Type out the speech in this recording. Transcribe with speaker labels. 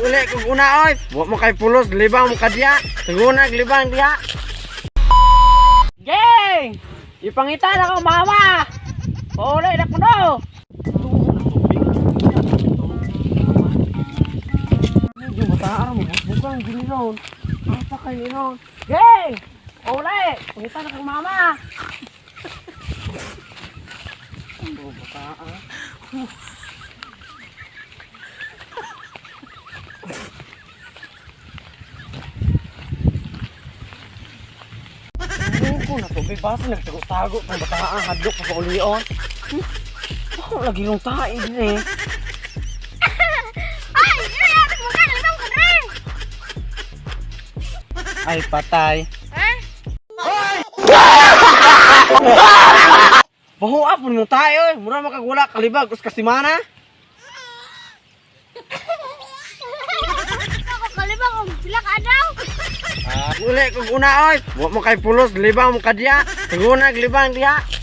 Speaker 1: Uli kog una oy. Wa mo kay pulos libang mo kadya. Tugunag libang diha.
Speaker 2: Geng! Ipangita na ko mama! Paulay na ko no!
Speaker 1: Medyo mataan mo. Bukang giniron. Asa kay niron.
Speaker 2: Geng! Paulay! Pangita na ko mama!
Speaker 1: Buko na to. Basa nagtago-tago kung bataan hadlok pa sa ulion. Hmm? Ako lagi yung tae din eh.
Speaker 3: Ay, ay, ay, mo ka, limang ka rin.
Speaker 1: Ay patay.
Speaker 3: Ha?
Speaker 1: Bahuap mo yung tae oy. Mura makagula kalibag us kasimana. Uli kog una oy. Mo kay pulos libang mo kadya. Tugunag libang diha.